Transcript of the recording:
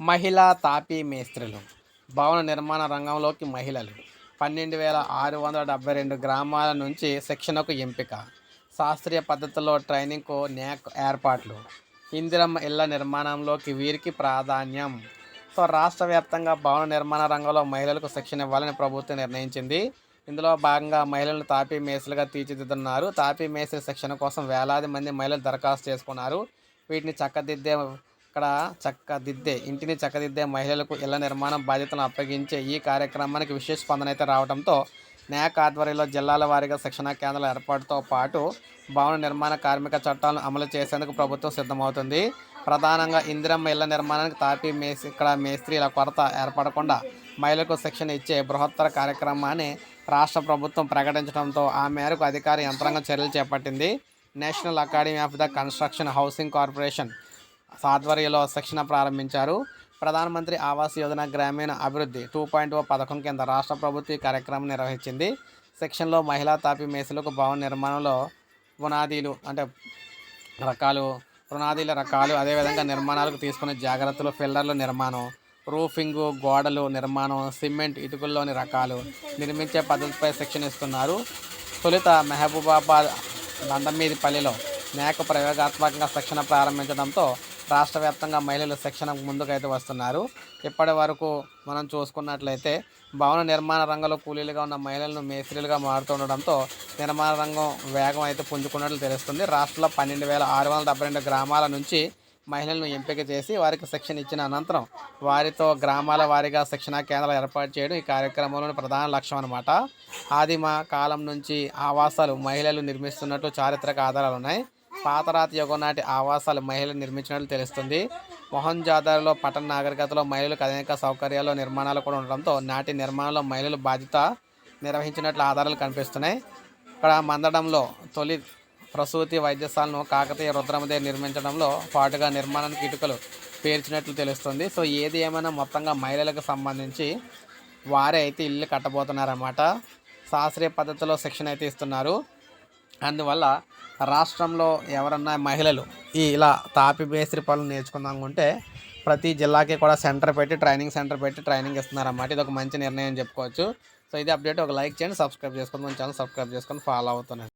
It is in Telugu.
మహిళా తాపీ మేస్త్రులు భవన నిర్మాణ రంగంలోకి మహిళలు. పన్నెండు వేల ఆరు వందల డెబ్బై రెండు గ్రామాల నుంచి శిక్షణకు ఎంపిక. శాస్త్రీయ పద్ధతిలో ట్రైనింగ్కు న్యాక్ ఏర్పాట్లు. ఇందిరమ్మ ఇళ్ళ నిర్మాణంలోకి వీరికి ప్రాధాన్యం. సో రాష్ట్ర వ్యాప్తంగా భవన నిర్మాణ రంగంలో మహిళలకు శిక్షణ ఇవ్వాలని ప్రభుత్వం నిర్ణయించింది. ఇందులో భాగంగా మహిళలను తాపీ మేస్త్రులుగా తీర్చిదిద్దున్నారు తాపీ మేస్త్రి శిక్షణ కోసం వేలాది మంది మహిళలు దరఖాస్తు చేసుకున్నారు. వీటిని చక్కదిద్దే ఇక్కడ చక్కదిద్దే ఇంటిని చక్కదిద్దే మహిళలకు ఇళ్ళ నిర్మాణం బాధ్యతలను అప్పగించే ఈ కార్యక్రమానికి విశేష స్పందన అయితే రావడంతో న్యాక్ ఆధ్వర్యంలో జిల్లాల వారీగా శిక్షణా కేంద్రాల ఏర్పాటుతో పాటు భవన నిర్మాణ కార్మిక చట్టాలను అమలు చేసేందుకు ప్రభుత్వం సిద్ధమవుతుంది. ప్రధానంగా ఇందిరమ్మ ఇళ్ళ నిర్మాణానికి తాపీ మేస్ ఇక్కడ మేస్త్రీల కొరత ఏర్పడకుండా మహిళలకు శిక్షణ ఇచ్చే బృహత్తర కార్యక్రమాన్ని రాష్ట్ర ప్రభుత్వం ప్రకటించడంతో ఆ మేరకు అధికార యంత్రాంగం చర్యలు చేపట్టింది. National academy of the construction housing corporation ఆధ్వర్యంలో శిక్షణ ప్రారంభించారు. ప్రధానమంత్రి ఆవాస్ యోజన గ్రామీణ అభివృద్ధి టూ పాయింట్ ఓ పథకం కింద రాష్ట్ర ప్రభుత్వం ఈ కార్యక్రమం నిర్వహించింది. శిక్షణలో మహిళా తాపీ మేసులకు భవన నిర్మాణంలో పునాదీలు అంటే రకాలు పునాదీల రకాలు అదేవిధంగా నిర్మాణాలకు తీసుకునే జాగ్రత్తలు ఫిల్లర్ల నిర్మాణం రూఫింగ్ గోడలు నిర్మాణం సిమెంట్ ఇటుకల్లోని రకాలు నిర్మించే పద్ధతిపై శిక్షణ ఇస్తున్నారు. తొలుత మహబూబాబాద్ దండమీదిపల్లిలో మేక ప్రయోగాత్మకంగా శిక్షణ ప్రారంభించడంతో రాష్ట్ర వ్యాప్తంగా మహిళలు శిక్షణకు ముందుకైతే వస్తున్నారు. ఇప్పటి వరకు మనం చూసుకున్నట్లయితే భవన నిర్మాణ రంగంలో కూలీలుగా ఉన్న మహిళలను మేస్త్రీలుగా మారుతుండడంతో నిర్మాణ రంగం వేగం అయితే పుంజుకున్నట్లు తెలుస్తుంది. రాష్ట్రంలో పన్నెండు వేల ఆరు వందల డెబ్బై రెండు గ్రామాల నుంచి మహిళలను ఎంపిక చేసి వారికి శిక్షణ ఇచ్చిన అనంతరం వారితో గ్రామాల వారీగా శిక్షణా కేంద్రాలు ఏర్పాటు చేయడం ఈ కార్యక్రమంలోని ప్రధాన లక్ష్యం అనమాట ఆదిమ కాలం నుంచి ఆవాసాలు మహిళలు నిర్మిస్తున్నట్టు చారిత్రక ఆధారాలు ఉన్నాయి. పాతరాతి యుగం నాటి ఆవాసాలు మహిళలు నిర్మించినట్లు తెలుస్తుంది. మొహంజాదారులో పట్టణ నాగరికతలో మహిళలకు అనేక సౌకర్యాలు నిర్మాణాలు కూడా ఉండడంతో నాటి నిర్మాణంలో మహిళలు బాధ్యత నిర్వహించినట్లు ఆధారాలు కనిపిస్తున్నాయి. ఇక్కడ మందడంలో తొలి ప్రసూతి వైద్యశాలను కాకతీయ రుద్రమదే నిర్మించడంలో పాటుగా నిర్మాణానికి ఇటుకలు పేర్చినట్లు తెలుస్తుంది. సో ఏది ఏమైనా మొత్తంగా మహిళలకు సంబంధించి వారే అయితే ఇల్లు కట్టబోతున్నారన్నమాట. శాస్త్రీయ పద్ధతిలో శిక్షణ అయితే ఇస్తున్నారు. అందువల్ల రాష్ట్రంలో ఎవరన్నా మహిళలు ఈ ఇలా తాపి మేస్త్రి పనులు నేర్చుకుందాం అనుకుంటే ప్రతి జిల్లాకి కూడా సెంటర్ పెట్టి ట్రైనింగ్ సెంటర్ పెట్టి ట్రైనింగ్ ఇస్తున్నారన్నమాట. ఇది ఒక మంచి నిర్ణయం చెప్పుకోవచ్చు. సో ఇది అప్డేట్. ఒక లైక్ చేయండి సబ్స్క్రైబ్ చేసుకోండి మన ఛానల్ సబ్స్క్రైబ్ చేసుకొని ఫాలో అవుతున్నాను.